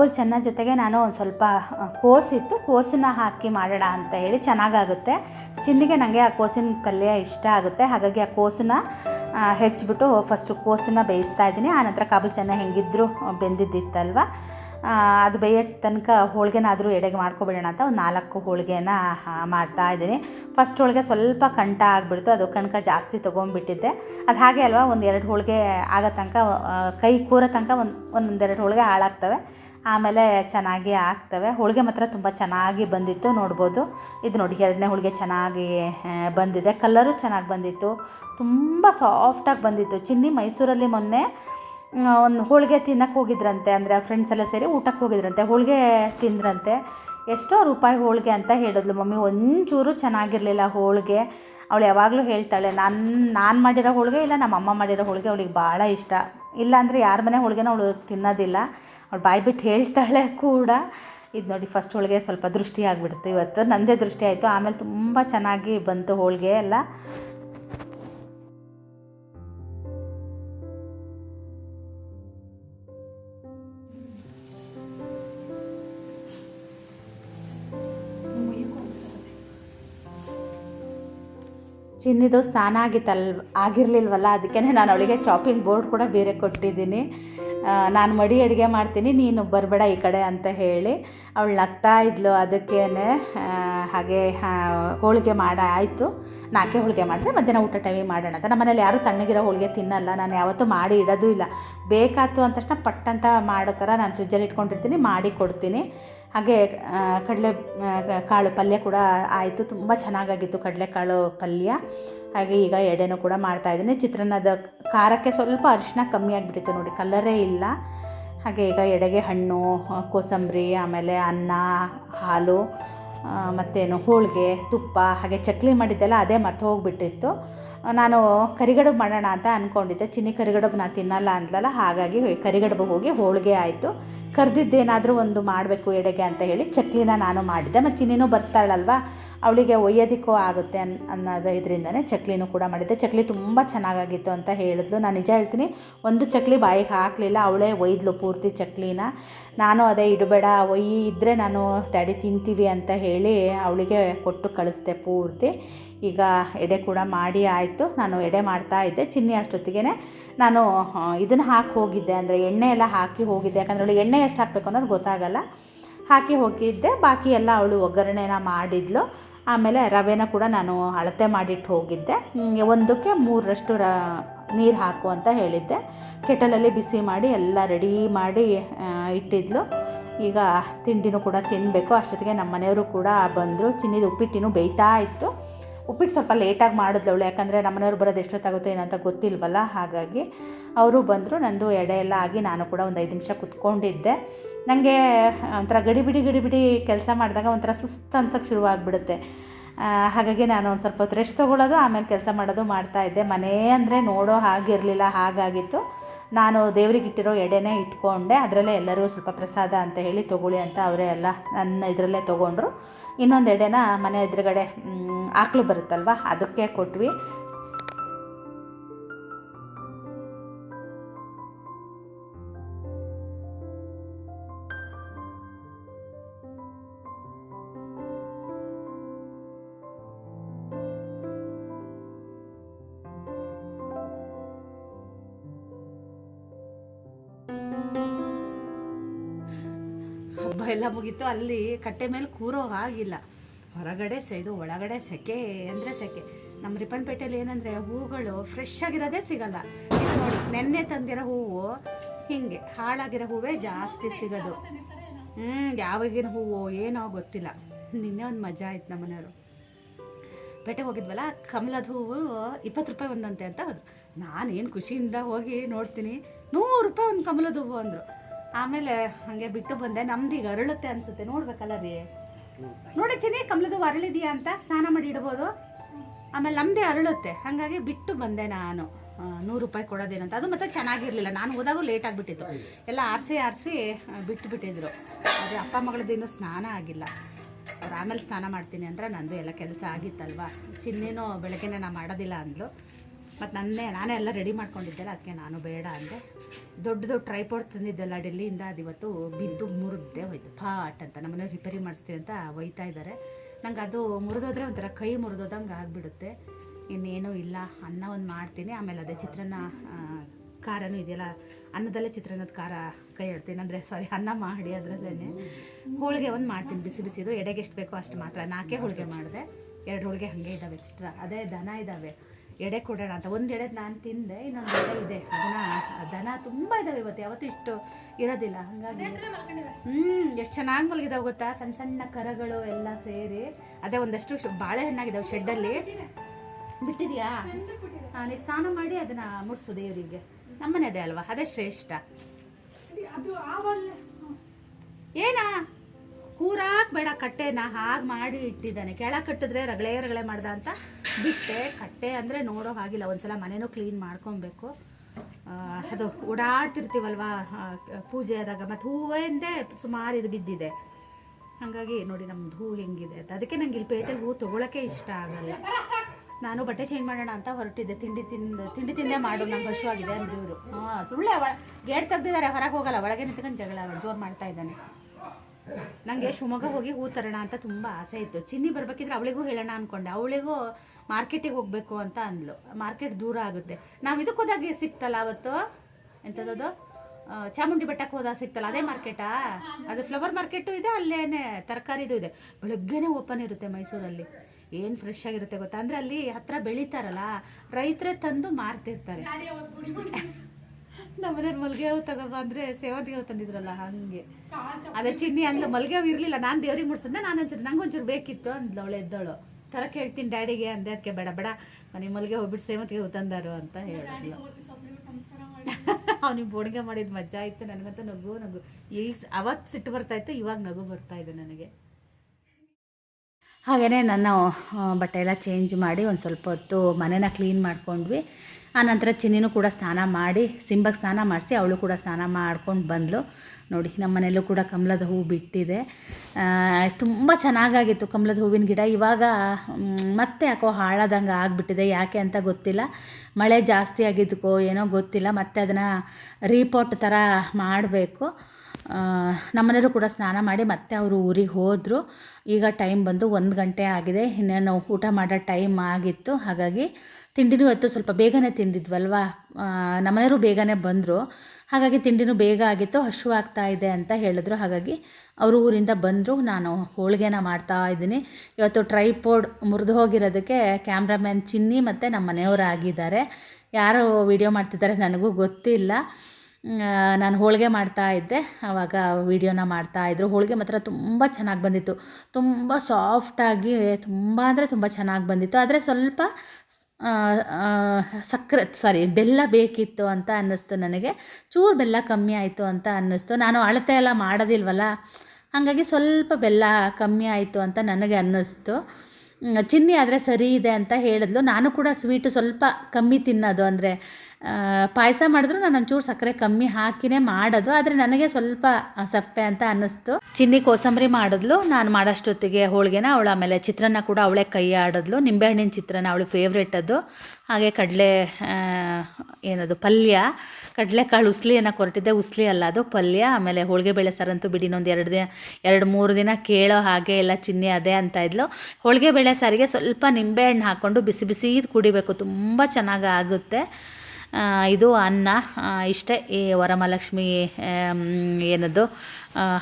ಕಾಬೂಲ್ ಚೆನ್ನ ಜೊತೆಗೆ ನಾನು ಒಂದು ಸ್ವಲ್ಪ ಕೋಸಿತ್ತು ಕೋಸನ್ನ ಹಾಕಿ ಮಾಡೋಣ ಅಂತ ಹೇಳಿ ಚೆನ್ನಾಗಾಗುತ್ತೆ. ಚಿನ್ನಿಗೆ ನನಗೆ ಆ ಕೋಸಿನ ಪಲ್ಯ ಇಷ್ಟ ಆಗುತ್ತೆ. ಹಾಗಾಗಿ ಆ ಕೋಸನ್ನ ಹೆಚ್ಚಿಬಿಟ್ಟು ಫಸ್ಟು ಕೋಸನ್ನ ಬೇಯಿಸ್ತಾ ಇದ್ದೀನಿ. ಆನಂತರ ಕಾಬೂಲ್ ಚೆನ್ನ ಹೆಂಗಿದ್ರು ಬೆಂದಿದ್ದಿತ್ತಲ್ವ? ಅದು ಬೇಯೋ ತನಕ ಹೋಳಿಗೆನಾದರೂ ಎಡೆಗೆ ಮಾಡ್ಕೊಬಿಡೋಣ ಅಂತ ಒಂದು ನಾಲ್ಕು ಹೋಳಿಗೆನ ಮಾಡ್ತಾ ಇದ್ದೀನಿ. ಫಸ್ಟ್ ಹೋಳಿಗೆ ಸ್ವಲ್ಪ ಕಂಟ ಆಗಿಬಿಡ್ತು. ಅದು ಕಣಕ ಜಾಸ್ತಿ ತೊಗೊಂಡ್ಬಿಟ್ಟಿದ್ದೆ ಅದು ಹಾಗೆ ಅಲ್ವಾ, ಒಂದು ಎರಡು ಹೋಳಿಗೆ ಆಗೋ ತನಕ ಕೈ ಕೂರೋ ತನಕ ಒಂದು, ಒಂದೆರಡು ಹೋಳಿಗೆ ಹಾಳಾಗ್ತವೆ. ಆಮೇಲೆ ಚೆನ್ನಾಗಿ ಆಗ್ತವೆ. ಹೋಳಿಗೆ ಮಾತ್ರ ತುಂಬ ಚೆನ್ನಾಗಿ ಬಂದಿತ್ತು, ನೋಡ್ಬೋದು. ಇದು ನೋಡಿ, ಎರಡನೇ ಹೋಳಿಗೆ ಚೆನ್ನಾಗಿ ಬಂದಿದೆ. ಕಲ್ಲರು ಚೆನ್ನಾಗಿ ಬಂದಿತ್ತು. ತುಂಬ ಸಾಫ್ಟಾಗಿ ಬಂದಿತ್ತು. ಚಿನ್ನಿ ಮೈಸೂರಲ್ಲಿ ಮೊನ್ನೆ ಒಂದು ಹೋಳಿಗೆ ತಿನ್ನಕ್ಕೆ ಹೋಗಿದ್ರಂತೆ. ಅಂದರೆ ಫ್ರೆಂಡ್ಸ್ ಎಲ್ಲ ಸೇರಿ ಊಟಕ್ಕೆ ಹೋಗಿದ್ರಂತೆ. ಹೋಳಿಗೆ ತಿಂದ್ರಂತೆ. ಎಷ್ಟೋ ರೂಪಾಯಿ ಹೋಳಿಗೆ ಅಂತ ಹೇಳಿದ್ಲು ಮಮ್ಮಿ. ಒಂಚೂರು ಚೆನ್ನಾಗಿರಲಿಲ್ಲ ಹೋಳಿಗೆ. ಅವಳು ಯಾವಾಗಲೂ ಹೇಳ್ತಾಳೆ, ನಾನು ನಾನು ಮಾಡಿರೋ ಹೋಳಿಗೆ ಇಲ್ಲ ನಮ್ಮ ಅಮ್ಮ ಮಾಡಿರೋ ಹೋಳಿಗೆ ಅವಳಿಗೆ ಭಾಳ ಇಷ್ಟ. ಇಲ್ಲಾಂದರೆ ಯಾರ ಮನೆ ಹೋಳಿಗೆನೂ ಅವಳು ತಿನ್ನೋದಿಲ್ಲ. ಅವಳು ಬಾಯಿ ಬಿಟ್ಟು ಹೇಳ್ತಾಳೆ ಕೂಡ. ಇದು ನೋಡಿ ಫಸ್ಟ್ ಹೋಳಿಗೆ ಸ್ವಲ್ಪ ದೃಷ್ಟಿ ಆಗಿಬಿಡ್ತು. ಇವತ್ತು ನನ್ನದೇ ದೃಷ್ಟಿ ಆಯಿತು. ಆಮೇಲೆ ತುಂಬ ಚೆನ್ನಾಗಿ ಬಂತು ಹೋಳಿಗೆ ಎಲ್ಲ. ಚಿನ್ನಿದು ಸ್ನಾನ ಆಗಿತ್ತಲ್, ಆಗಿರಲಿಲ್ವಲ್ಲ ಅದಕ್ಕೆ ನಾನು ಅವಳಿಗೆ ಚಾಪಿಂಗ್ ಬೋರ್ಡ್ ಕೂಡ ಬೇರೆ ಕೊಟ್ಟಿದ್ದೀನಿ. ನಾನು ಮಡಿ ಅಡುಗೆ ಮಾಡ್ತೀನಿ, ನೀನು ಬರಬೇಡ ಈ ಕಡೆ ಅಂತ ಹೇಳಿ ಅವಳು ನಗ್ತಾ ಇದ್ಲು ಅದಕ್ಕೇ ಹಾಗೆ ಹೋಳಿಗೆ ಮಾಡ, ಆಯಿತು. ನಾಲ್ಕೆ ಹೋಳಿಗೆ ಮಾಡಿದ್ರೆ ಮಧ್ಯಾಹ್ನ ಊಟ ಟೈಮಿಗೆ ಮಾಡೋಣ ಅಂತ. ನಮ್ಮ ಮನೇಲಿ ಯಾರೂ ತಣ್ಣಗಿರೋ ಹೋಳಿಗೆ ತಿನ್ನಲ್ಲ, ನಾನು ಯಾವತ್ತೂ ಮಾಡಿ ಇಡೋದು ಇಲ್ಲ. ಬೇಕಾಯ್ತು ಅಂತ ತಕ್ಷಣ ಪಟ್ಟಂತ ಮಾಡೋ ಥರ ನಾನು ಫ್ರಿಜ್ಜಲ್ಲಿ ಇಟ್ಕೊಂಡಿರ್ತೀನಿ, ಮಾಡಿ ಕೊಡ್ತೀನಿ. ಹಾಗೆ ಕಡಲೆ ಕಾಳು ಪಲ್ಯ ಕೂಡ ಆಯಿತು. ತುಂಬ ಚೆನ್ನಾಗಾಗಿತ್ತು ಕಡಲೆಕಾಳು ಪಲ್ಯ. ಹಾಗೆ ಈಗ ಎಡೆನೂ ಕೂಡ ಮಾಡ್ತಾಯಿದ್ದೀನಿ ಚಿತ್ರಾನ್ನದ ಖಾರಕ್ಕೆ ಸ್ವಲ್ಪ ಅರಿಶಿನ ಕಮ್ಮಿ ಆಗಿಬಿಟ್ಟಿತ್ತು ನೋಡಿ, ಕಲರೇ ಇಲ್ಲ. ಹಾಗೆ ಈಗ ಎಡೆಗೆ ಹಣ್ಣು, ಕೋಸಂಬರಿ, ಆಮೇಲೆ ಅನ್ನ, ಹಾಲು ಮತ್ತೇನು ಹೋಳಿಗೆ, ತುಪ್ಪ, ಹಾಗೆ ಚಕ್ಲಿ ಮಾಡಿದ್ದೆಲ್ಲ ಅದೇ ಮರ್ತು ಹೋಗಿಬಿಟ್ಟಿತ್ತು. ನಾನು ಕರಿಗಡುಬು ಮಾಡೋಣ ಅಂತ ಅಂದ್ಕೊಂಡಿದ್ದೆ ಚಿನ್ನಿ ಕರಿಗಡುಬು ನಾನು ತಿನ್ನಲ್ಲ ಅಂದ್ಲಲ್ಲ, ಹಾಗಾಗಿ ಕರಿಗಡುಬು ಹೋಗಿ ಹೋಳಿಗೆ ಆಯಿತು. ಕರೆದಿದ್ದೇನಾದರೂ ಒಂದು ಮಾಡಬೇಕು ಎಡೆಗೆ ಅಂತ ಹೇಳಿ ಚಕ್ಲಿನ ನಾನು ಮಾಡಿದ್ದೆ. ಮತ್ತು ಚಿನ್ನಿನೂ ಬರ್ತಾಳಲ್ವ, ಅವಳಿಗೆ ಒಯ್ಯೋದಕ್ಕೂ ಆಗುತ್ತೆ ಅನ್, ಅನ್ನೋದು ಇದರಿಂದನೇ ಚಕ್ಲಿನೂ ಕೂಡ ಮಾಡಿದ್ದೆ. ಚಕ್ಲಿ ತುಂಬ ಚೆನ್ನಾಗಾಗಿತ್ತು ಅಂತ ಹೇಳಿದ್ಲು. ನಾನು ನಿಜ ಹೇಳ್ತೀನಿ, ಒಂದು ಚಕ್ಲಿ ಬಾಯಿಗೆ ಹಾಕಲಿಲ್ಲ, ಅವಳೇ ಒಯ್ದ್ಲು ಪೂರ್ತಿ ಚಕ್ಲಿನ. ನಾನು ಅದೇ ಇಡಬೇಡ ಒಯ್ಯಿ ಇದ್ದರೆ ನಾನು ಡ್ಯಾಡಿ ತಿಂತೀವಿ ಅಂತ ಹೇಳಿ ಅವಳಿಗೆ ಕೊಟ್ಟು ಕಳಿಸ್ದೆ ಪೂರ್ತಿ. ಈಗ ಎಡೆ ಕೂಡ ಮಾಡಿ ಆಯಿತು. ನಾನು ಎಡೆ ಮಾಡ್ತಾ ಇದ್ದೆ. ಚಿನ್ನಿ ಅಷ್ಟೊತ್ತಿಗೆ ನಾನು ಇದನ್ನು ಹಾಕಿ ಹೋಗಿದ್ದೆ. ಅಂದರೆ ಎಣ್ಣೆ ಎಲ್ಲ ಹಾಕಿ ಹೋಗಿದ್ದೆ. ಯಾಕಂದರೆ ಅವಳಿಗೆ ಎಣ್ಣೆ ಎಷ್ಟು ಹಾಕಬೇಕು ಅನ್ನೋದು ಗೊತ್ತಾಗಲ್ಲ. ಹಾಕಿ ಹೋಗಿದ್ದೆ. ಬಾಕಿ ಎಲ್ಲ ಅವಳು ಒಗ್ಗರಣೆನ ಮಾಡಿದ್ಲು. ಆಮೇಲೆ ರವೆನ ಕೂಡ ನಾನು ಅಳತೆ ಮಾಡಿಟ್ಟು ಹೋಗಿದ್ದೆ. ಒಂದಕ್ಕೆ ಮೂರರಷ್ಟು ರ ನೀರು ಹಾಕು ಅಂತ ಹೇಳಿದ್ದೆ. ಕೆಟಲಲ್ಲಿ ಬಿಸಿ ಮಾಡಿ ಎಲ್ಲ ರೆಡಿ ಮಾಡಿ ಇಟ್ಟಿದ್ಲು. ಈಗ ತಿಂಡಿನೂ ಕೂಡ ತಿನ್ನಬೇಕು ಅಷ್ಟೊತ್ತಿಗೆ ನಮ್ಮ ಮನೆಯವರು ಕೂಡ ಬಂದರು. ಚಿನ್ನಿದ ಉಪ್ಪಿಟ್ಟಿನೂ ಬೇಯ್ತಾ ಇತ್ತು. ಉಪ್ಪಿಟ್ಟು ಸ್ವಲ್ಪ ಲೇಟಾಗಿ ಮಾಡಿದ್ಲು ಅವಳು. ಯಾಕಂದರೆ ನಮ್ಮನೆಯವ್ರು ಬರೋದು ಎಷ್ಟೊತ್ತಾಗುತ್ತೋ ಏನಂತ ಗೊತ್ತಿಲ್ವಲ್ಲ, ಹಾಗಾಗಿ ಅವರು ಬಂದರು. ನಂದು ಎಡೆ ಎಲ್ಲ ಆಗಿ ನಾನು ಕೂಡ ಒಂದು ಐದು ನಿಮಿಷ ಕುತ್ಕೊಂಡಿದ್ದೆ. ನನಗೆ ಒಂಥರ ಗಡಿಬಿಡಿ ಗಡಿಬಿಡಿ ಕೆಲಸ ಮಾಡಿದಾಗ ಒಂಥರ ಸುಸ್ತು ಅನ್ಸೋಕ್ಕೆ ಶುರುವಾಗ್ಬಿಡುತ್ತೆ. ಹಾಗಾಗಿ ನಾನು ಒಂದು ಸ್ವಲ್ಪ ಹೊತ್ತು ರೆಸ್ಟ್ ತೊಗೊಳ್ಳೋದು, ಆಮೇಲೆ ಕೆಲಸ ಮಾಡೋದು ಮಾಡ್ತಾಯಿದ್ದೆ ಮನೆ ಅಂದರೆ ನೋಡೋ ಹಾಗಿರಲಿಲ್ಲ, ಹಾಗಾಗಿತ್ತು. ನಾನು ದೇವರಿಗೆ ಇಟ್ಟಿರೋ ಎಡೆನೇ ಇಟ್ಕೊಂಡೆ. ಅದರಲ್ಲೇ ಎಲ್ಲರಿಗೂ ಸ್ವಲ್ಪ ಪ್ರಸಾದ ಅಂತ ಹೇಳಿ ತೊಗೊಳ್ಳಿ ಅಂತ ಅವರೇ ಎಲ್ಲ ನನ್ನ ಇದರಲ್ಲೇ ತೊಗೊಂಡ್ರು. ಇನ್ನೊಂದು ಎಡೆನ ಮನೆ ಎದುರುಗಡೆ ಆಕಳು ಬರುತ್ತಲ್ವ, ಅದಕ್ಕೆ ಕೊಟ್ವಿ. ಮುಗೀತು ಅಲ್ಲಿ ಕಟ್ಟೆ ಮೇಲೆ ಕೂರೋ ಆಗಿಲ್ಲ ಹೊರಗಡೆ ಸ ಇದು ಒಳಗಡೆ ಸೆಕೆ ಅಂದರೆ ಸೆಕೆ. ನಮ್ಮ ರಿಪ್ಪನ್ಪೇಟೆಯಲ್ಲಿ ಏನಂದರೆ ಹೂಗಳು ಫ್ರೆಶ್ ಆಗಿರೋದೇ ಸಿಗಲ್ಲ. ನೋಡಿ, ನೆನ್ನೆ ತಂದಿರೋ ಹೂವು ಹಿಂಗೆ, ಹಾಳಾಗಿರೋ ಹೂವೇ ಜಾಸ್ತಿ ಸಿಗೋದು. ಹ್ಞೂ ಯಾವಾಗಿನ ಹೂವು ಏನೋ ಗೊತ್ತಿಲ್ಲ. ನಿನ್ನೆ ಒಂದು ಮಜಾ ಆಯ್ತು ನಮ್ಮನೆಯವರು ಪೇಟೆಗೆ ಹೋಗಿದ್ವಲ್ಲ, ಕಮಲದ ಹೂವು ಇಪ್ಪತ್ತು ರೂಪಾಯಿ ಒಂದಂತೆ ಅಂತ ಹೋದ್ರು. ನಾನೇನು ಖುಷಿಯಿಂದ ಹೋಗಿ ನೋಡ್ತೀನಿ. ನೂರು ರೂಪಾಯಿ ಒಂದು ಕಮಲದ ಹೂವು ಅಂದರು. ಆಮೇಲೆ ಹಂಗೆ ಬಿಟ್ಟು ಬಂದೆ. ನಮ್ದು ಈಗ ಅರಳುತ್ತೆ ಅನ್ಸುತ್ತೆ. ನೋಡ್ಬೇಕಲ್ಲ ರೀ. ನೋಡಿ ಚಿನ್ನಿ, ಕಮಲದ ಅರಳಿದೆಯಾ ಅಂತ ಸ್ನಾನ ಮಾಡಿ ಇಡ್ಬೋದು. ಆಮೇಲೆ ನಮ್ಮದೇ ಅರಳುತ್ತೆ. ಹಾಗಾಗಿ ಬಿಟ್ಟು ಬಂದೆ ನಾನು. ನೂರು ರೂಪಾಯಿ ಕೊಡೋದೇನಂತ. ಅದು ಮತ್ತೆ ಚೆನ್ನಾಗಿರ್ಲಿಲ್ಲ. ನಾನು ಹೋದಾಗೂ ಲೇಟ್ ಆಗಿಬಿಟ್ಟಿತ್ತು ಎಲ್ಲ ಆರಿಸಿ ಆರಿಸಿ ಬಿಟ್ಟು ಬಿಟ್ಟಿದ್ರು ಅದೇ ಅಪ್ಪ ಮಗಳದ್ದು ಸ್ನಾನ ಆಗಿಲ್ಲ. ಅವ್ರು ಆಮೇಲೆ ಸ್ನಾನ ಮಾಡ್ತೀನಿ ಅಂದ್ರೆ ನಂದು ಎಲ್ಲ ಕೆಲಸ ಆಗಿತ್ತಲ್ವಾ? ಚಿನ್ನೇನೋ ಬೆಳಗ್ಗೆನೇ ನಾ ಮಾಡೋದಿಲ್ಲ ಅಂದ್ಲು. ಮತ್ತು ನನ್ನೇ ನಾನೇ ಎಲ್ಲ ರೆಡಿ ಮಾಡ್ಕೊಂಡಿದ್ದೆಲ್ಲ, ಅದಕ್ಕೆ ನಾನು ಬೇಡ ಅಂದೆ. ದೊಡ್ಡ ದೊಡ್ಡ ಟ್ರೈಪೋರ್ಟ್ ತಂದಿದ್ದೆಲ್ಲ ಡೆಲ್ಲಿಯಿಂದ ಅದು ಇವತ್ತು ಬಿದ್ದು ಮುರಿದೇ ಹೋಯ್ತು. ಫಾಟ್ ಅಂತ ನಮ್ಮನೆ ರಿಪೇರಿ ಮಾಡಿಸ್ತೀವಿ ಅಂತ ಒಯ್ತಾ ಇದ್ದಾರೆ. ನಂಗೆ ಅದು ಮುರಿದೋದ್ರೆ ಒಂಥರ ಕೈ ಮುರಿದೋದಂಗೆ ಆಗಿಬಿಡುತ್ತೆ. ಇನ್ನೇನೂ ಇಲ್ಲ, ಅನ್ನ ಒಂದು ಮಾಡ್ತೀನಿ. ಆಮೇಲೆ ಅದೇ ಚಿತ್ರಾನ್ನ ಖಾರನೂ ಇದೆಯಲ್ಲ, ಅನ್ನದಲ್ಲೇ ಚಿತ್ರಾನ್ನದ ಖಾರ ಕೈ ಇಡ್ತೀನಿ ಅಂದರೆ ಸಾರಿ ಅನ್ನ ಮಾಡಿ ಅದರಲ್ಲೇ ಹೋಳಿಗೆ ಒಂದು ಮಾಡ್ತೀನಿ, ಬಿಸಿ ಬಿಸಿದು. ಎಡೆಗೆ ಎಷ್ಟು ಬೇಕೋ ಅಷ್ಟು ಮಾತ್ರ. ನಾಲ್ಕೇ ಹೋಳಿಗೆ ಮಾಡಿದೆ. ಎರಡು ಹೋಳಿಗೆ ಹಾಗೆ ಇದ್ದಾವೆ ಎಕ್ಸ್ಟ್ರಾ ಅದೇ ದನ ಇದ್ದಾವೆ ಎಡೆ ಕೊಡೋಣ ಅಂತ. ಒಂದು ಎಡೆ ನಾನು ತಿಂದೆ ಇನ್ನೊಂದು ಎಡೆ ಇದೆ. ದನ ದನ ತುಂಬ ಇದ್ದಾವೆ ಇವತ್ತು ಯಾವತ್ತೂ ಇಷ್ಟು ಇರೋದಿಲ್ಲ. ಹಾಗಾಗಿ ಹ್ಞೂ ಎಷ್ಟು ಚೆನ್ನಾಗಿ ಮಲಗಿದಾವೆ ಗೊತ್ತಾ? ಸಣ್ಣ ಸಣ್ಣ ಕರಗಳು ಎಲ್ಲ ಸೇರಿ. ಅದೇ ಒಂದಷ್ಟು ಬಾಳೆಹಣ್ಣಾಗಿದ್ದಾವೆ ಶೆಡ್ಡಲ್ಲಿ ಬಿಟ್ಟಿದ್ಯಾ? ನೀವು ಸ್ನಾನ ಮಾಡಿ ಅದನ್ನು ಮುಡಿಸು ದೇವರಿಗೆ. ನಮ್ಮನೆ ಅದೇ ಅಲ್ವಾ ಅದೇ ಶ್ರೇಷ್ಠ ಏನಾ? ಕೂರಾಕ್ ಬೇಡ ಕಟ್ಟೆನ ಹಾಗೆ ಮಾಡಿ ಇಟ್ಟಿದ್ದಾನೆ. ಕೆಳ ಕಟ್ಟಿದ್ರೆ ರಗಳೆ ರಗಳೆ ಮಾಡ್ದ ಅಂತ ಬಿಟ್ಟೆ. ಕಟ್ಟೆ ಅಂದರೆ ನೋಡೋ ಹಾಗಿಲ್ಲ. ಒಂದ್ಸಲ ಮನೆನೂ ಕ್ಲೀನ್ ಮಾಡ್ಕೊಬೇಕು. ಅದು ಓಡಾಡ್ತಿರ್ತೀವಲ್ವಾ? ಪೂಜೆ ಆದಾಗ. ಮತ್ತು ಹೂವಿಂದೇ ಸುಮಾರು ಇದು ಬಿದ್ದಿದೆ. ಹಾಗಾಗಿ ನೋಡಿ ನಮ್ದು ಹೂ ಹೆಂಗಿದೆ ಅಂತ. ಅದಕ್ಕೆ ನಂಗೆ ಇಲ್ಲಿ ಪೇಟೆಗೆ ಹೂ ತೊಗೊಳಕ್ಕೆ ಇಷ್ಟ ಆಗಲ್ಲ. ನಾನು ಬಟ್ಟೆ ಚೇಂಜ್ ಮಾಡೋಣ ಅಂತ ಹೊರಟಿದ್ದೆ. ತಿಂಡಿ ತಿಂದು, ತಿಂಡಿ ತಿಂದೇ ಮಾಡು. ನಂಗೆ ಹಸುವಾಗಿದೆ ಅಂದ್ರೆ ಇವರು. ಹಾಂ, ಸುಳ್ಳೆ. ಗೇಟ್ ತೆಗ್ದಿದ್ದಾರೆ. ಹೊರಗೆ ಹೋಗಲ್ಲ. ಒಳಗೆ ನಿಂತ್ಕೊಂಡು ಜಗಳ, ಜೋರು ಮಾಡ್ತಾ ಇದ್ದಾನೆ. ನನಗೆ ಶಿವಮೊಗ್ಗ ಹೋಗಿ ಹೂ ತರೋಣ ಅಂತ ತುಂಬ ಆಸೆ ಇತ್ತು. ಚಿನ್ನಿ ಬರ್ಬೇಕಿದ್ರೆ ಅವಳಿಗೂ ಹೇಳೋಣ ಅನ್ಕೊಂಡೆ. ಅವಳಿಗೂ ಮಾರ್ಕೆಟಿಗೆ ಹೋಗಬೇಕು ಅಂತ ಅಂದ್ಲು. ಮಾರ್ಕೆಟ್ ದೂರ ಆಗುತ್ತೆ. ನಾವು ಇದಕ್ಕೆ ಹೋದಾಗ ಸಿಕ್ತಲ್ಲ ಅವತ್ತು? ಎಂಥದ್ದು ಚಾಮುಂಡಿ ಬೆಟ್ಟಕ್ಕೆ ಹೋದಾಗ ಸಿಕ್ತಲ್ಲ ಅದೇ ಮಾರ್ಕೆಟಾ ಅದು ಫ್ಲವರ್ ಮಾರ್ಕೆಟು ಇದೆ, ಅಲ್ಲೇನೆ ತರಕಾರಿದು ಇದೆ. ಬೆಳಗ್ಗೆನೆ ಓಪನ್ ಇರುತ್ತೆ ಮೈಸೂರಲ್ಲಿ. ಏನು ಫ್ರೆಶ್ ಆಗಿರುತ್ತೆ ಗೊತ್ತಾ? ಅಂದರೆ ಅಲ್ಲಿ ಹತ್ರ ಬೆಳೀತಾರಲ್ಲ, ರೈತರೇ ತಂದು ಮಾರ್ತಿರ್ತಾರೆ. ನಮ್ಮನೇಲಿ ಮಲ್ಗೆ ಹೂ ತಗೋಬ ಅಂದ್ರೆ ಸೇವಂತಿಗೆ ಹೂ ತಂದಿದ್ರಲ್ಲ ಹಾಗೆ. ಅದೇ ಚಿನ್ನಿ ಅಂದ್ಲ ಮಲ್ಗೆ ಹೂ ಇರ್ಲಿಲ್ಲ ನಾನು ದೇವ್ರಿಗೆ ಮುಡ್ಸಿದ್ದೆ ನಾನು ಒಂಚೂರು ನಂಗೆ ಒಂಚೂರು ಬೇಕಿತ್ತು ಅಂದ್ಲು ಅವಳು ಎದ್ದಳು. ತರ ಹೇಳ್ತೀನಿ ಡ್ಯಾಡಿಗೆ ಅಂದೆ ಅದಕ್ಕೆ ಬೇಡ ಬೇಡ ಮನೆ ಮಲ್ಗೆ ಹೋಗ್ಬಿಟ್ಟು ಸೇವಂತಿಗೆ ಹೂ ತಂದಾರು ಅಂತ ಹೇಳಿದ್ಲು. ಅವ್ನಿಗೆ ಬೋಡ್ಗೆ ಮಾಡಿದ ಮಜಾ ಆಯ್ತು ನನಗಂತೂ ನಗು ನಗು. ಈಗ ಅವತ್ತು ಸಿಟ್ಟು ಬರ್ತಾ ಇತ್ತು ಇವಾಗ ನಗು ಬರ್ತಾ ಇದೆ ನನಗೆ. ಹಾಗೆಯೇ ನಾನು ಬಟ್ಟೆ ಎಲ್ಲ ಚೇಂಜ್ ಮಾಡಿ ಒಂದು ಸ್ವಲ್ಪ ಹೊತ್ತು ಮನೆನ ಕ್ಲೀನ್ ಮಾಡ್ಕೊಂಡ್ವಿ. ಆನಂತರ ಚಿನ್ನಿನೂ ಕೂಡ ಸ್ನಾನ ಮಾಡಿ ಸಿಂಬಕ್ಕೆ ಸ್ನಾನ ಮಾಡಿಸಿ ಅವಳು ಕೂಡ ಸ್ನಾನ ಮಾಡ್ಕೊಂಡು ಬಂದಳು ನೋಡಿ, ನಮ್ಮ ಮನೆಯಲ್ಲೂ ಕೂಡ ಕಮಲದ ಹೂವು ಬಿಟ್ಟಿದೆ. ತುಂಬ ಚೆನ್ನಾಗಾಗಿತ್ತು ಕಮಲದ ಹೂವಿನ ಗಿಡ. ಇವಾಗ ಮತ್ತೆ ಯಾಕೋ ಹಾಳಾದಂಗೆ ಆಗಿಬಿಟ್ಟಿದೆ. ಯಾಕೆ ಅಂತ ಗೊತ್ತಿಲ್ಲ. ಮಳೆ ಜಾಸ್ತಿ ಆಗಿದ್ದಕ್ಕೋ ಏನೋ ಗೊತ್ತಿಲ್ಲ. ಮತ್ತೆ ಅದನ್ನು ರೀಪಾಟ್ ಥರ ಮಾಡಬೇಕು. ನಮ್ಮನೆಯವರು ಕೂಡ ಸ್ನಾನ ಮಾಡಿ ಮತ್ತೆ ಅವರು ಊರಿಗೆ ಹೋದರು. ಈಗ ಟೈಮ್ ಬಂದು ಒಂದು ಗಂಟೆ ಆಗಿದೆ. ಇನ್ನೇನು ಊಟ ಮಾಡೋ ಟೈಮ್ ಆಗಿತ್ತು. ಹಾಗಾಗಿ ತಿಂಡಿನೂ ಇವತ್ತು ಸ್ವಲ್ಪ ಬೇಗನೆ ತಿಂದಿದ್ವಲ್ವಾ? ನಮ್ಮನೆಯವರು ಬೇಗನೆ ಬಂದರು. ಹಾಗಾಗಿ ತಿಂಡಿನೂ ಬೇಗ ಆಗಿತ್ತು ಹಶುವಾಗ್ತಾ ಇದೆ ಅಂತ ಹೇಳಿದ್ರು. ಹಾಗಾಗಿ ಅವರು ಊರಿಂದ ಬಂದರು. ನಾನು ಹೋಳಿಗೆನ ಮಾಡ್ತಾ ಇದ್ದೀನಿ. ಇವತ್ತು ಟ್ರೈಪೋಡ್ ಮುರಿದು ಹೋಗಿರೋದಕ್ಕೆ ಕ್ಯಾಮ್ರಾಮ್ಯಾನ್ ಚಿನ್ನಿ ಮತ್ತು ನಮ್ಮ ಮನೆಯವರು ಆಗಿದ್ದಾರೆ. ಯಾರು ವಿಡಿಯೋ ಮಾಡ್ತಿದ್ದಾರೆ ನನಗೂ ಗೊತ್ತಿಲ್ಲ. ನಾನು ಹೋಳಿಗೆ ಮಾಡ್ತಾ ಇದ್ದೆ. ಆವಾಗ ವೀಡಿಯೋನ ಮಾಡ್ತಾ ಇದ್ರು. ಹೋಳಿಗೆ ಮಾತ್ರ ತುಂಬ ಚೆನ್ನಾಗಿ ಬಂದಿತ್ತು. ತುಂಬ ಸಾಫ್ಟಾಗಿ ತುಂಬ ಅಂದರೆ ತುಂಬ ಚೆನ್ನಾಗಿ ಬಂದಿತ್ತು. ಆದರೆ ಸ್ವಲ್ಪ ಸಕ್ಕರೆ ಸಾರಿ ಬೆಲ್ಲ ಬೇಕಿತ್ತು ಅಂತ ಅನ್ನಿಸ್ತು ನನಗೆ. ಚೂರು ಬೆಲ್ಲ ಕಮ್ಮಿ ಆಯಿತು ಅಂತ ಅನ್ನಿಸ್ತು. ನಾನು ಅಳತೆ ಎಲ್ಲ ಮಾಡೋದಿಲ್ವಲ್ಲ, ಹಾಗಾಗಿ ಸ್ವಲ್ಪ ಬೆಲ್ಲ ಕಮ್ಮಿ ಆಯಿತು ಅಂತ ನನಗೆ ಅನ್ನಿಸ್ತು. ಚಿನ್ನಿ ಆದರೆ ಸರಿ ಇದೆ ಅಂತ ಹೇಳಿದ್ಲು. ನಾನು ಕೂಡ ಸ್ವೀಟು ಸ್ವಲ್ಪ ಕಮ್ಮಿ ತಿನ್ನೋದು ಅಂದರೆ ಪಾಯಸ ಮಾಡಿದ್ರು ನಾನು ಒಂಚೂರು ಸಕ್ಕರೆ ಕಮ್ಮಿ ಹಾಕಿನೇ ಮಾಡೋದು, ಆದರೆ ನನಗೆ ಸ್ವಲ್ಪ ಸಪ್ಪೆ ಅಂತ ಅನ್ನಿಸ್ತು. ಚಿನ್ನಿ ಕೋಸಂಬರಿ ಮಾಡಿದ್ಲು, ನಾನು ಮಾಡೋಷ್ಟೊತ್ತಿಗೆ ಹೋಳಿಗೆನ, ಅವಳು ಆಮೇಲೆ ಚಿತ್ರಾನ್ನ ಕೂಡ ಅವಳೇ ಕೈ ಆಡಿದ್ಲು, ನಿಂಬೆಹಣ್ಣಿನ ಚಿತ್ರಾನ್ನ ಅವಳು ಫೇವ್ರೇಟ್ ಅದು. ಹಾಗೆ ಕಡಲೆ ಏನದು, ಪಲ್ಯ, ಕಡಲೆಕಾಳು ಉಸ್ಲಿಯನ್ನು ಕೊರಟಿದ್ದೆ, ಉಸ್ಲಿ ಅಲ್ಲ ಅದು, ಪಲ್ಯ, ಆಮೇಲೆ ಹೋಳಿಗೆ ಬೇಳೆ ಸಾರಂತೂ ಬಿಡಿ ಇನ್ನೊಂದು ಎರಡು ದಿನ, ಎರಡು ಮೂರು ದಿನ ಕೇಳೋ ಹಾಗೆ ಎಲ್ಲ ಚಿನ್ನಿ ಅದೇ ಅಂತ ಇದ್ಲು. ಹೋಳಿಗೆ ಬೇಳೆ ಸಾರಿಗೆ ಸ್ವಲ್ಪ ನಿಂಬೆಹಣ್ಣು ಹಾಕ್ಕೊಂಡು ಬಿಸಿ ಬಿಸಿ ಕುಡಿಬೇಕು, ತುಂಬ ಚೆನ್ನಾಗಿ ಆಗುತ್ತೆ. ಇದು ಅನ್ನ ಇಷ್ಟೇ. ಈ ವರಮಹಾಲಕ್ಷ್ಮಿ ಏನದು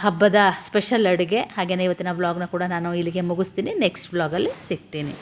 ಹಬ್ಬದ ಸ್ಪೆಷಲ್ ಅಡುಗೆ. ಹಾಗೆಯೇ ಇವತ್ತಿನ ವ್ಲಾಗ್ನ ಕೂಡ ನಾನು ಇಲ್ಲಿಗೆ ಮುಗಿಸ್ತೀನಿ. ನೆಕ್ಸ್ಟ್ ವ್ಲಾಗಲ್ಲಿ ಸಿಗ್ತೀನಿ.